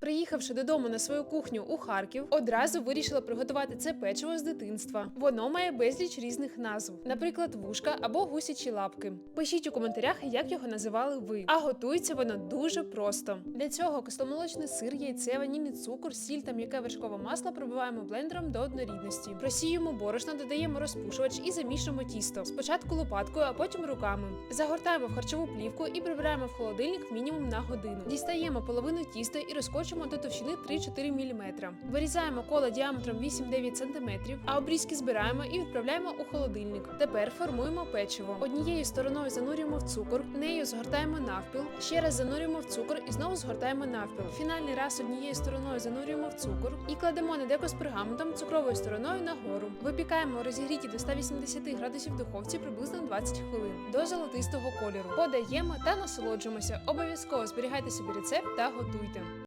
Приїхавши додому на свою кухню у Харків, одразу вирішила приготувати це печиво з дитинства. Воно має безліч різних назв, наприклад, вушка або гусячі лапки. Пишіть у коментарях, як його називали ви. А готується воно дуже просто. Для цього кисломолочний сир, яйце, ванільний цукор, сіль та м'яке вершкове масло пробиваємо блендером до однорідності. Просіюємо борошно, додаємо розпушувач і замішуємо тісто. Спочатку лопаткою, а потім руками. Загортаємо в харчову плівку і прибираємо в холодильник мінімум на годину. Дістаємо половину тіста і розкочуємо до товщини 3-4 мм. Вирізаємо коло діаметром 8-9 см, а обрізки збираємо і відправляємо у холодильник. Тепер формуємо печиво. Однією стороною занурюємо в цукор, нею згортаємо навпіл, ще раз занурюємо в цукор і знову згортаємо навпіл. Фінальний раз однією стороною занурюємо в цукор і кладемо на деко з пергаментом цукровою стороною нагору. Випікаємо розігріті до 180 градусів духовці приблизно 20 хвилин до золотистого кольору. Подаємо та насолоджуємося. Обов'язково зберігайте собі рецепт та готуйте.